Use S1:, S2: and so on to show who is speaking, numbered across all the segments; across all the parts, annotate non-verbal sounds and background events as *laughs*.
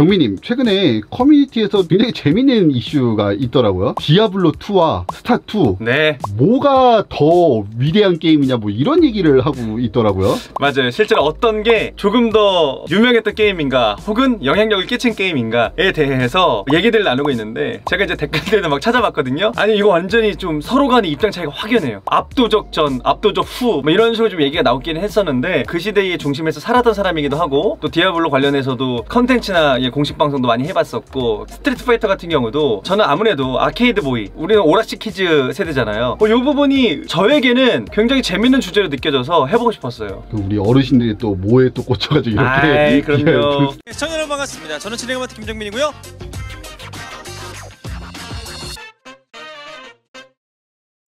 S1: 정민님 최근에 커뮤니티에서 굉장히 재밌는 이슈가 있더라고요. 디아블로 2와 스타 2
S2: 네.
S1: 뭐가 더 위대한 게임이냐 뭐 이런 얘기를 하고 있더라고요.
S2: 맞아요. 실제로 어떤 게 조금 더 유명했던 게임인가 혹은 영향력을 끼친 게임인가에 대해서 얘기들을 나누고 있는데 제가 이제 댓글들도 막 찾아봤거든요. 아니 이거 완전히 좀 서로 간의 입장 차이가 확연해요. 압도적 전 압도적 후 뭐 이런 식으로 좀 얘기가 나오기는 했었는데 그 시대의 중심에서 살았던 사람이기도 하고 또 디아블로 관련해서도 컨텐츠나 예, 공식 방송도 많이 해봤었고 스트리트 파이터 같은 경우도 저는 아무래도 아케이드 보이 우리는 오락시 키즈 세대잖아요 뭐이 부분이 저에게는 굉장히 재밌는 주제로 느껴져서 해보고 싶었어요
S1: 우리 어르신들이 또 뭐에 또 꽂혀가지고 이렇게
S2: 아이 그럼요
S3: 시청자 여러분 반갑습니다. 저는 진행을 맡은 김정민이고요.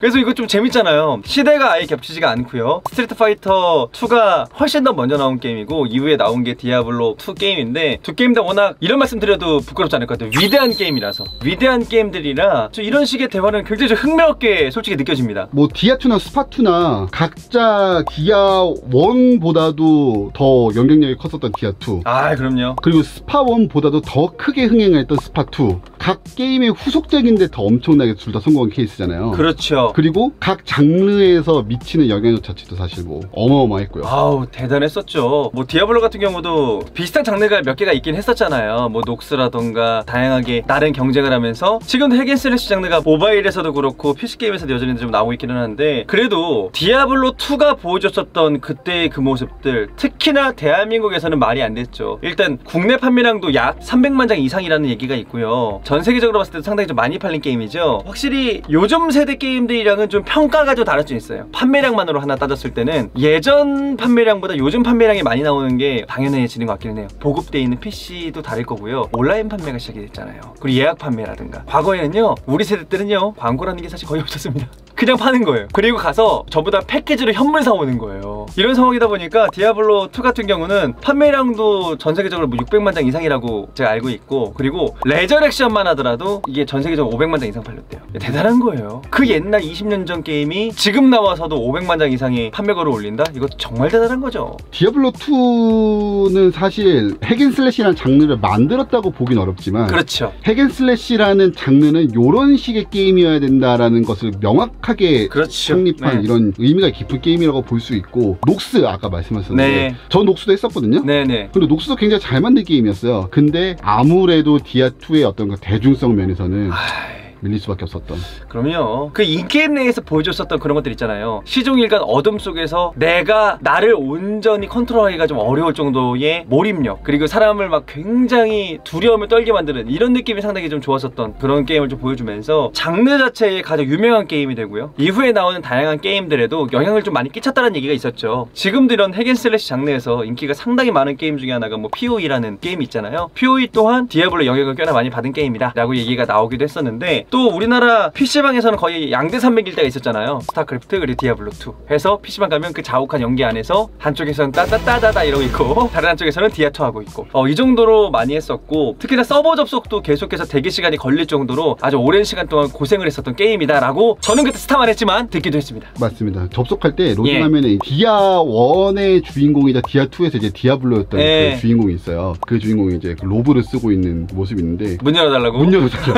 S2: 그래서 이거 좀 재밌잖아요. 시대가 아예 겹치지가 않고요. 스트리트 파이터 2가 훨씬 더 먼저 나온 게임이고 이후에 나온 게 디아블로 2 게임인데 두 게임 다 워낙 이런 말씀 드려도 부끄럽지 않을 것 같아요. 위대한 게임이라서 위대한 게임들이라 저 이런 식의 대화는 굉장히 좀 흥미롭게 솔직히 느껴집니다.
S1: 뭐 디아2나 스파2나 각자 디아1보다도 더 영향력이 컸었던 디아2
S2: 아 그럼요.
S1: 그리고 스파1보다도 더 크게 흥행했던 스파2 각 게임의 후속작인데 더 엄청나게 둘 다 성공한 케이스잖아요
S2: 그렇죠.
S1: 그리고 각 장르에서 미치는 영향력 자체도 사실 뭐 어마어마했고요
S2: 아우 대단했었죠. 뭐 디아블로 같은 경우도 비슷한 장르가 몇 개가 있긴 했었잖아요. 뭐 녹스라던가 다양하게 다른 경쟁을 하면서 지금도 핵앤슬래시 장르가 모바일에서도 그렇고 PC 게임에서도 여전히 좀 나오고 있기는 한데 그래도 디아블로 2가 보여줬었던 그때의 그 모습들 특히나 대한민국에서는 말이 안 됐죠. 일단 국내 판매량도 약 300만 장 이상이라는 얘기가 있고요. 전 세계적으로 봤을 때도 상당히 좀 많이 팔린 게임이죠. 확실히 요즘 세대 게임들이랑은 좀 평가가 좀 다를 수 있어요. 판매량만으로 하나 따졌을 때는 예전 판매량보다 요즘 판매량이 많이 나오는 게 당연해지는 것 같기는 해요. 보급되어 있는 PC도 다를 거고요. 온라인 판매가 시작이 됐잖아요. 그리고 예약 판매라든가. 과거에는요, 우리 세대 때는요, 광고라는 게 사실 거의 없었습니다. 그냥 파는 거예요. 그리고 가서 저보다 패키지로 현물 사오는 거예요. 이런 상황이다 보니까 디아블로 2 같은 경우는 판매량도 전 세계적으로 뭐 600만 장 이상이라고 제가 알고 있고 그리고 레저렉션만 하더라도 이게 전 세계적으로 500만 장 이상 팔렸대요. 대단한 거예요. 그 옛날 20년 전 게임이 지금 나와서도 500만 장 이상의 판매거를 올린다? 이거 정말 대단한 거죠.
S1: 디아블로2는 사실 핵앤슬래시라는 장르를 만들었다고 보긴 어렵지만
S2: 그렇죠.
S1: 핵앤슬래시라는 장르는 이런 식의 게임이어야 된다라는 것을 명확하게
S2: 그렇죠.
S1: 성립한
S2: 네.
S1: 이런 의미가 깊은 게임이라고 볼 수 있고 녹스 아까 말씀하셨는데
S2: 네.
S1: 전 녹스도 했었거든요
S2: 네네.
S1: 근데 녹스도 굉장히 잘 만든 게임이었어요 근데 아무래도 디아2의 어떤 그 대중성 면에서는
S2: 아이.
S1: 밀릴 수밖에 없었던
S2: 그럼요. 그 인게임 내에서 보여줬었던 그런 것들 있잖아요. 시종일관 어둠 속에서 내가 나를 온전히 컨트롤하기가 좀 어려울 정도의 몰입력 그리고 사람을 막 굉장히 두려움을 떨게 만드는 이런 느낌이 상당히 좀 좋았었던 그런 게임을 좀 보여주면서 장르 자체의 가장 유명한 게임이 되고요. 이후에 나오는 다양한 게임들에도 영향을 좀 많이 끼쳤다는 얘기가 있었죠. 지금도 이런 핵앤슬래시 장르에서 인기가 상당히 많은 게임 중에 하나가 뭐 POE라는 게임이 있잖아요. POE 또한 디아블로 영향을 꽤나 많이 받은 게임이다 라고 얘기가 나오기도 했었는데 또 우리나라 PC방에서는 거의 양대 산맥일 때가 있었잖아요. 스타크래프트 그리고 디아블로2 해서 PC방 가면 그 자욱한 연기 안에서 한쪽에서는 따따따다다 이러고 있고 *laughs* 다른 한쪽에서는 디아2 하고 있고 어, 이 정도로 많이 했었고 특히나 서버 접속도 계속해서 대기 시간이 걸릴 정도로 아주 오랜 시간 동안 고생을 했었던 게임이다 라고 저는 그때 스타만 했지만 듣기도 했습니다.
S1: 맞습니다 접속할 때
S2: 예.
S1: 로딩하면은 디아1의 주인공이자 디아2에서 이제 디아블로였던
S2: 예.
S1: 그 주인공이 있어요 그 주인공이 이제 그 로브를 쓰고 있는 모습이 있는데
S2: 문 열어달라고?
S1: 문 열어줘요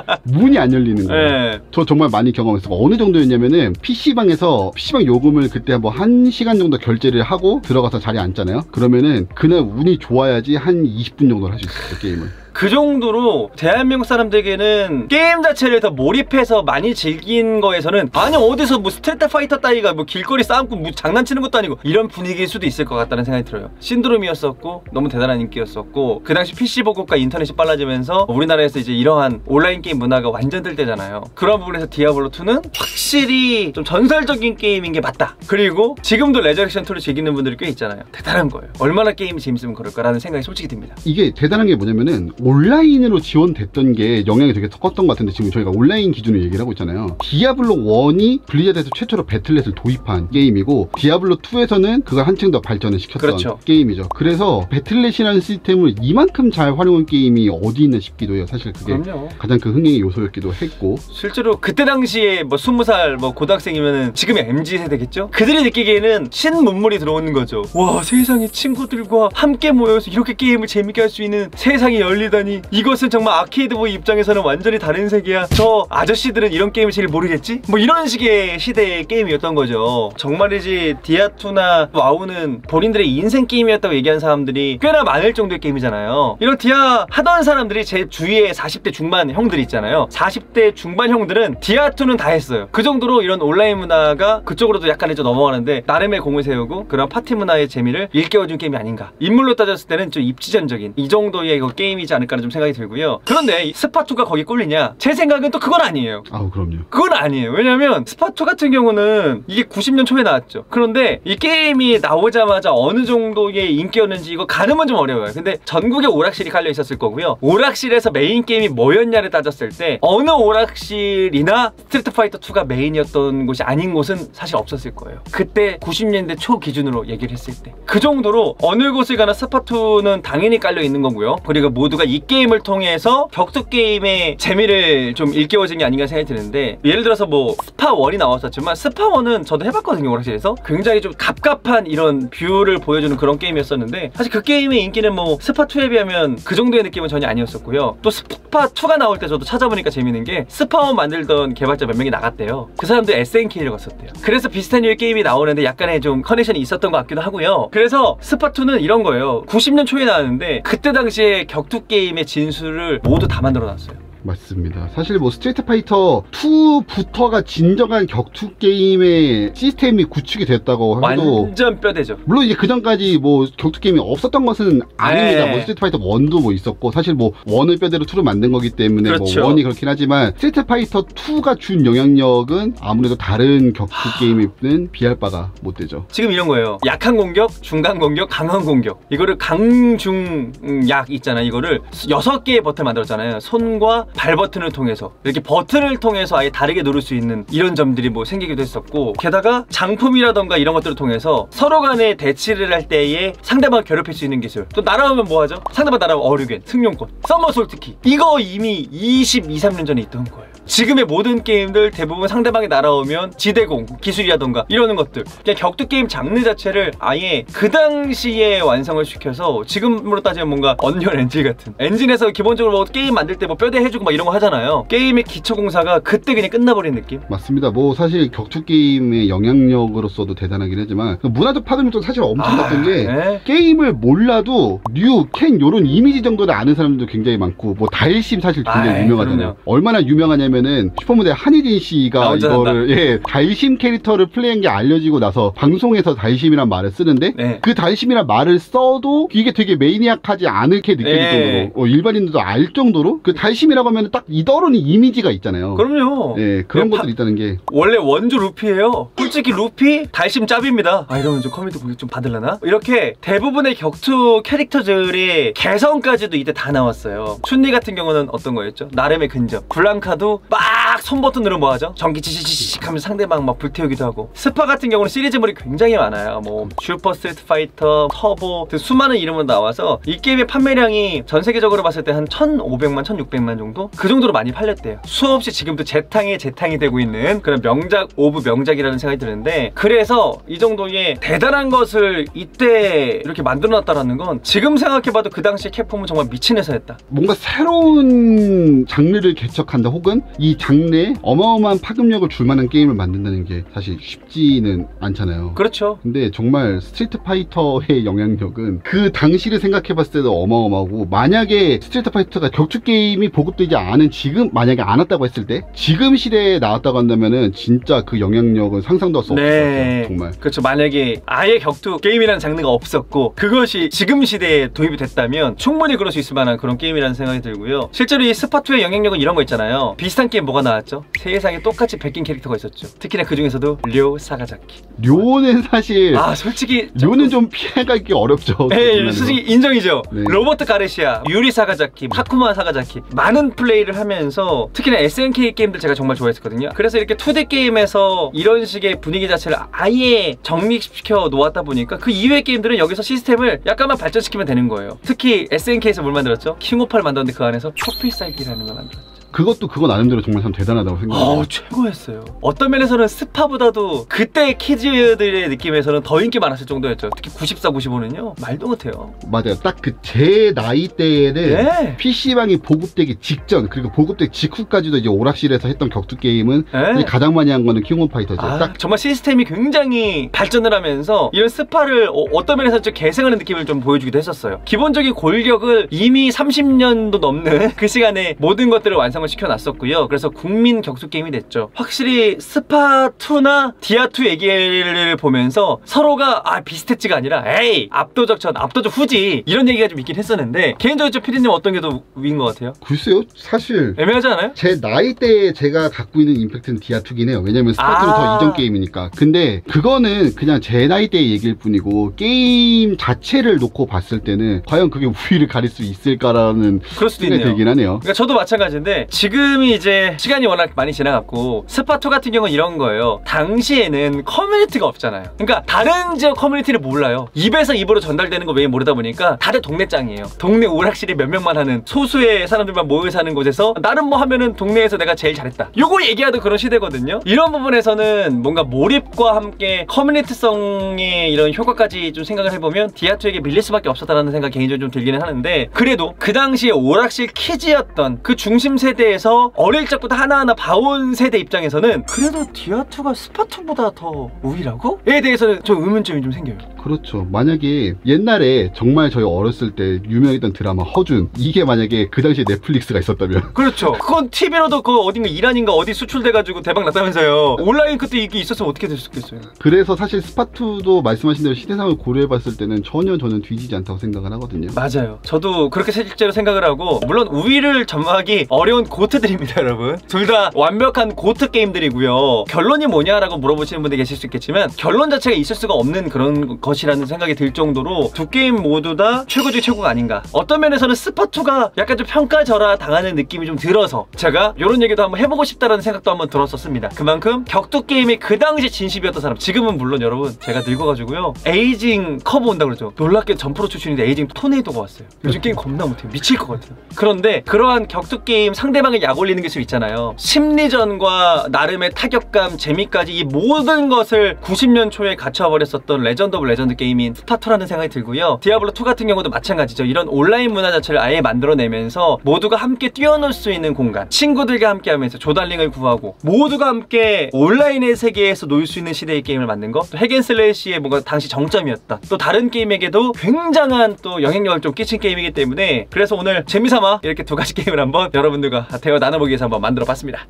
S1: *laughs* 문이 안 열리는 거예요
S2: 예.
S1: 저 정말 많이 경험했어요. 어느 정도였냐면은 PC방에서 PC방 요금을 그때 뭐 한 시간 정도 결제를 하고 들어가서 자리에 앉잖아요. 그러면은 그날 운이 좋아야지 한 20분 정도 를 할 수 있었어요, 게임을.
S2: 그 정도로 대한민국 사람들에게는 게임 자체를 더 몰입해서 많이 즐긴 거에서는 아니 어디서 뭐 스트리트 파이터 따위가 뭐 길거리 싸움고 뭐 장난치는 것도 아니고 이런 분위기일 수도 있을 것 같다는 생각이 들어요. 신드롬이었었고 너무 대단한 인기였었고 그 당시 PC 보급과 인터넷이 빨라지면서 우리나라에서 이제 이러한 온라인 게임 문화가 완전 들 때잖아요. 그런 부분에서 디아블로2는 확실히 좀 전설적인 게임인 게 맞다. 그리고 지금도 레저렉션 2를 즐기는 분들이 꽤 있잖아요. 대단한 거예요. 얼마나 게임이 재밌으면 그럴까라는 생각이 솔직히 듭니다.
S1: 이게 대단한 게 뭐냐면은 온라인으로 지원됐던 게 영향이 되게 컸던 것 같은데 지금 저희가 온라인 기준으로 얘기를 하고 있잖아요. 디아블로 1이 블리자드에서 최초로 배틀넷을 도입한 게임이고 디아블로 2에서는 그걸 한층 더 발전을 시켰던
S2: 그렇죠.
S1: 게임이죠. 그래서 배틀넷이라는 시스템을 이만큼 잘 활용한 게임이 어디 있나 싶기도 해요. 사실 그게
S2: 그럼요.
S1: 가장 그 흥행의 요소였기도 했고
S2: 실제로 그때 당시에 뭐 20살 뭐 고등학생이면은 지금의 MZ 세대겠죠? 그들이 느끼기에는 신문물이 들어오는 거죠. 와 세상에 친구들과 함께 모여서 이렇게 게임을 재밌게 할 수 있는 세상이 열 리다니 이것은 정말 아케이드보이 입장에서는 완전히 다른 세계야. 저 아저씨들은 이런 게임을 제일 모르겠지? 뭐 이런 식의 시대의 게임이었던 거죠. 정말이지 디아2나 와우는 본인들의 인생 게임이었다고 얘기한 사람들이 꽤나 많을 정도의 게임이잖아요. 이런 디아 하던 사람들이 제 주위에 40대 중반 형들이 있잖아요. 40대 중반 형들은 디아2는 다 했어요. 그 정도로 이런 온라인 문화가 그쪽으로도 약간 이제 넘어가는데 나름의 공을 세우고 그런 파티 문화의 재미를 일깨워준 게임이 아닌가. 인물로 따졌을 때는 좀 입지전적인 이 정도의 이거 게임이지 않 을까라는 좀 생각이 들고요. 그런데 이 스파2가 거기 꼴리냐? 제 생각은 또 그건 아니에요.
S1: 아우 그럼요.
S2: 그건 아니에요. 왜냐면 스파2 같은 경우는 이게 90년 초에 나왔죠. 그런데 이 게임이 나오자마자 어느 정도의 인기였는지 이거 가늠은 좀 어려워요. 근데 전국에 오락실이 깔려 있었을 거고요. 오락실에서 메인 게임이 뭐였냐를 따졌을 때 어느 오락실이나 스트리트 파이터 2가 메인이었던 곳이 아닌 곳은 사실 없었을 거예요. 그때 90년대 초 기준으로 얘기를 했을 때. 그 정도로 어느 곳을 가나 스파2는 당연히 깔려 있는 거고요. 그리고 모두가 이 게임을 통해서 격투 게임의 재미를 좀 일깨워준 게 아닌가 생각이 드는데 예를 들어서 뭐 스파 1이 나왔었지만 스파 1은 저도 해봤거든요 오락실에서. 굉장히 좀 갑갑한 이런 뷰를 보여주는 그런 게임이었었는데 사실 그 게임의 인기는 뭐 스파 2에 비하면 그 정도의 느낌은 전혀 아니었었고요. 또 스파 2가 나올 때 저도 찾아보니까 재밌는 게 스파 1 만들던 개발자 몇 명이 나갔대요. 그 사람들 SNK를 갔었대요. 그래서 비슷한 류의 게임이 나오는데 약간의 좀 커넥션이 있었던 것 같기도 하고요. 그래서 스파 2는 이런 거예요. 90년 초에 나왔는데 그때 당시에 격투 게임 의 진수를 모두 다 만들어 놨어요
S1: 맞습니다. 사실 뭐 스트리트 파이터 2부터가 진정한 격투 게임의 시스템이 구축이 됐다고 해도
S2: 완전 뼈대죠
S1: 물론 이제 그 전까지 뭐 격투 게임이 없었던 것은 아닙니다.
S2: 네.
S1: 뭐 스트리트 파이터 1도 뭐 있었고 사실 뭐 1을 뼈대로 2를 만든 거기 때문에
S2: 그렇죠.
S1: 뭐 1이 그렇긴 하지만 스트리트 파이터 2가 준 영향력은 아무래도 다른 격투 게임에는 비할 바가 못 되죠.
S2: 지금 이런 거예요. 약한 공격, 중간 공격, 강한 공격. 이거를 강중약 있잖아. 이거를 여섯 개의 버튼 만들었잖아요. 손과 발 버튼을 통해서 이렇게 버튼을 통해서 아예 다르게 누를 수 있는 이런 점들이 뭐 생기기도 했었고 게다가 장품이라던가 이런 것들을 통해서 서로 간에 대치를 할 때에 상대방을 괴롭힐 수 있는 기술. 또 날아오면 뭐 하죠? 상대방 날아오면 어류겐, 승용권, 썸머솔 특히 이거 이미 22, 3년 전에 있던 거예요. 지금의 모든 게임들 대부분 상대방이 날아오면 지대공 기술이라던가 이러는 것들 그냥 격투 게임 장르 자체를 아예 그 당시에 완성을 시켜서 지금으로 따지면 뭔가 언리얼 엔진 같은 엔진에서 기본적으로 뭐 게임 만들 때 뭐 뼈대 해주고 막 이런 거 하잖아요 게임의 기초 공사가 그때 그냥 끝나버린 느낌
S1: 맞습니다. 뭐 사실 격투 게임의 영향력으로서도 대단하긴 하지만 그 문화적 파급력도 사실 엄청 났던 게
S2: 네.
S1: 게임을 몰라도 류, 캔 요런 이미지 정도는 아는 사람들도 굉장히 많고 뭐 달심 사실 굉장히
S2: 아이,
S1: 유명하잖아요.
S2: 그럼요.
S1: 얼마나 유명하냐면 은 슈퍼모델 한희진
S2: 나
S1: 씨가
S2: 혼자
S1: 이거를 예, 달심 캐릭터를 플레이한 게 알려지고 나서 방송에서 달심이란 말을 쓰는데
S2: 네.
S1: 그 달심이란 말을 써도 이게 되게 매니악하지 않게 느껴질
S2: 네.
S1: 정도로 어, 일반인들도 알 정도로 그 달심이라고 하면 딱 이더러는 이미지가 있잖아요.
S2: 그럼요
S1: 예, 그런
S2: 네,
S1: 것들이 있다는 게
S2: 원래 원조 루피예요. 솔직히 루피 달심 짭입니다. 아 이러면 좀 커뮤니티 공격 좀 받을라나? 이렇게 대부분의 격투 캐릭터들의 개성까지도 이때 다 나왔어요. 춘리 같은 경우는 어떤 거였죠? 나름의 근접. 블랑카도 막 손버튼 으로 뭐 하죠? 전기 치치치치 하면서 상대방 막 불태우기도 하고. 스파 같은 경우는 시리즈물이 굉장히 많아요. 뭐 슈퍼 스트리트 파이터, 터보 등 수많은 이름으로 나와서 이 게임의 판매량이 전 세계적으로 봤을 때 한 1,500만, 1,600만 정도? 그 정도로 많이 팔렸대요. 수없이 지금도 재탕에 재탕이 되고 있는 그런 명작 오브 명작이라는 생각이 드는데 그래서 이 정도의 대단한 것을 이때 이렇게 만들어놨다라는 건 지금 생각해봐도 그 당시에 캡콤은 정말 미친 회사였다.
S1: 뭔가 새로운 장르를 개척한다 혹은 이 장르에 어마어마한 파급력을 줄 만한 게임을 만든다는 게 사실 쉽지는 않잖아요.
S2: 그렇죠.
S1: 근데 정말 스트리트 파이터의 영향력은 그 당시를 생각해봤을 때도 어마어마하고 만약에 스트리트 파이터가 격투 게임이 보급되지 않은 지금 만약에 안 왔다고 했을 때 지금 시대에 나왔다고 한다면은 진짜 그 영향력은 상상도 할수 없을 것 같아요. 정말.
S2: 그렇죠. 만약에 아예 격투 게임이라는 장르가 없었고 그것이 지금 시대에 도입이 됐다면 충분히 그럴 수 있을 만한 그런 게임이라는 생각이 들고요. 실제로 이 스파2의 영향력은 이런 거 있잖아요. 비슷한 비슷한 게임 뭐가 나왔죠? 세상에 똑같이 베낀 캐릭터가 있었죠. 특히나 그 중에서도 료 사가자키.
S1: 료는 사실
S2: 아 솔직히
S1: 료는 좀 피해가기 어렵죠. 그
S2: 네. 솔직히 인정이죠.
S1: 네.
S2: 로버트 가르시아, 유리 사가자키, 타쿠마 사가자키 많은 플레이를 하면서 특히나 SNK 게임들 제가 정말 좋아했었거든요. 그래서 이렇게 2D 게임에서 이런 식의 분위기 자체를 아예 정립시켜 놓았다 보니까 그 이외의 게임들은 여기서 시스템을 약간만 발전시키면 되는 거예요. 특히 SNK에서 뭘 만들었죠? 킹오파를 만들었는데 그 안에서 사이키라는 걸 만들었죠.
S1: 그것도 그거 나름대로 정말 참 대단하다고 생각해요.
S2: 어 최고였어요. 어떤 면에서는 스파보다도 그때 키즈들의 느낌에서는 더 인기 많았을 정도였죠. 특히 94, 95는요 말도 못해요.
S1: 맞아요. 딱 그 제 나이 때에는
S2: 네.
S1: PC방이 보급되기 직전 그리고 보급되기 직후까지도 이제 오락실에서 했던 격투 게임은
S2: 네.
S1: 가장 많이 한 거는 킹 오브 파이터죠.
S2: 아,
S1: 딱
S2: 정말 시스템이 굉장히 발전을 하면서 이런 스파를 어, 떤 면에서 좀 개생하는 느낌을 좀 보여주기도 했었어요. 기본적인 골격을 이미 30년도 넘는 *laughs* 그 시간에 모든 것들을 완성 을 시켜놨었고요. 그래서 국민 격투 게임이 됐죠. 확실히 스파2나 디아2 얘기를 보면서 서로가 아 비슷했지가 아니라 에이 압도적 전 압도적 후지 이런 얘기가 좀 있긴 했었는데 개인적으로 좀 피디님 어떤 게 더 위인 것 같아요?
S1: 글쎄요. 사실
S2: 애매하지 않아요?
S1: 제 나이 때에 제가 갖고 있는 임팩트는 디아2긴 해요. 왜냐면 스파트는
S2: 아.
S1: 더 이전 게임이니까. 근데 그거는 그냥 제 나이 때의 얘기일 뿐이고 게임 자체를 놓고 봤을 때는 과연 그게 *laughs* 우위를 가릴 수 있을까라는
S2: 그럴 수도
S1: 생각이
S2: 있네요.
S1: 들긴 하네요.
S2: 그러니까 저도 마찬가지인데 지금이 이제 시간이 워낙 많이 지나갔고 스파2 같은 경우는 이런 거예요. 당시에는 커뮤니티가 없잖아요. 그러니까 다른 지역 커뮤니티를 몰라요. 입에서 입으로 전달되는 거 외에 모르다 보니까 다들 동네 짱이에요. 동네 오락실이 몇 명만 하는 소수의 사람들만 모여 사는 곳에서 나름 뭐 하면은 동네에서 내가 제일 잘했다. 요거 얘기하던 그런 시대거든요. 이런 부분에서는 뭔가 몰입과 함께 커뮤니티성의 이런 효과까지 좀 생각을 해보면 디아투에게 밀릴 수밖에 없었다라는 생각 개인적으로 좀 들기는 하는데 그래도 그 당시에 오락실 키즈였던 그 중심 세대 에서 어릴 적부터 하나하나 봐온 세대 입장에서는 그래도 디아2가 스파투보다 더 우위라고? 에 대해서는 좀 의문점이 좀 생겨요.
S1: 그렇죠. 만약에 옛날에 정말 저희 어렸을 때 유명했던 드라마 허준 이게 만약에 그 당시에 넷플릭스가 있었다면
S2: 그렇죠. *laughs* 그건 TV로도 그 어딘가 이란인가 어디 수출돼가지고 대박 났다면서요. 온라인 그때 이게 있었으면 어떻게 됐었겠어요.
S1: 그래서 사실 스파투도 말씀하신 대로 시대상을 고려해봤을 때는 전혀 저는 뒤지지 않다고 생각을 하거든요.
S2: 맞아요. 저도 그렇게 실제로 생각을 하고 물론 우위를 점하기 어려운 고트들입니다, 여러분. 둘 다 완벽한 고트 게임들이고요. 결론이 뭐냐라고 물어보시는 분들 계실 수 있겠지만 결론 자체가 있을 수가 없는 그런 것이라는 생각이 들 정도로 두 게임 모두 다 최고 중 최고가 아닌가. 어떤 면에서는 스파2가 약간 좀 평가절하 당하는 느낌이 좀 들어서 제가 이런 얘기도 한번 해보고 싶다라는 생각도 한번 들었었습니다. 그만큼 격투 게임이 그 당시 진심이었던 사람 지금은 물론 여러분 제가 늙어가지고요 에이징 커브 온다고 그러죠. 놀랍게 점프로 출신인데 에이징 토네이도가 왔어요. 요즘 게임 겁나 못해요. 미칠 것 같아요. 그런데 그러한 격투 게임 상대 방을 약 올리는 기술 있잖아요. 심리전과 나름의 타격감, 재미까지 이 모든 것을 90년 초에 갖춰버렸었던 레전드 오브 레전드 게임인 스파2라는 생각이 들고요. 디아블로2 같은 경우도 마찬가지죠. 이런 온라인 문화 자체를 아예 만들어내면서 모두가 함께 뛰어놀 수 있는 공간, 친구들과 함께 하면서 조달링을 구하고 모두가 함께 온라인의 세계에서 놀 수 있는 시대의 게임을 만든 거, 또 핵앤슬래시의 뭔가 당시 정점이었다. 또 다른 게임에게도 굉장한 또 영향력을 좀 끼친 게임이기 때문에 그래서 오늘 재미삼아 이렇게 두 가지 *laughs* 게임을 한번 여러분들과 대화 나눠보기 위해서 한번 만들어 봤습니다.